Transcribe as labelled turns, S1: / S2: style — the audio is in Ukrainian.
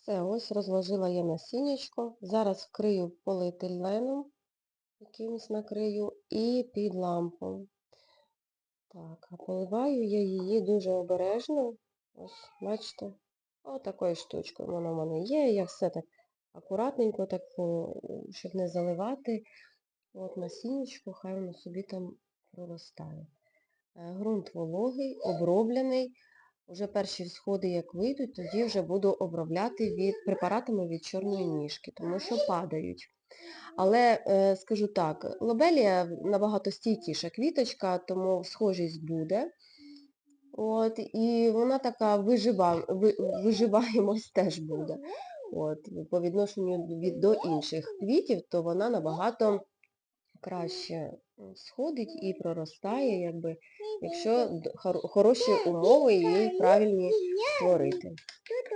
S1: Все, ось розложила я насіннячко. Зараз вкрию поліетиленом, якимось накрию, і під лампу. Так, а поливаю я її дуже обережно. Ось, бачите, отакою штучкою воно в мене є. Я все так акуратненько, так, щоб не заливати. От насіннячко, хай воно собі там проростає. Е, Ґрунт вологий, оброблений. Уже перші всходи, як вийдуть, тоді вже буду обробляти від препаратами від чорної ніжки, тому що падають. Але е, скажу так, лобелія набагато стійкіша квіточка, тому схожість буде. От, і вона така вижива, ви- виживаємось теж буде. От, по відношенню від, до інших квітів, то вона набагато краще сходить і проростає, якби, якщо хороші умови їй правильні створити.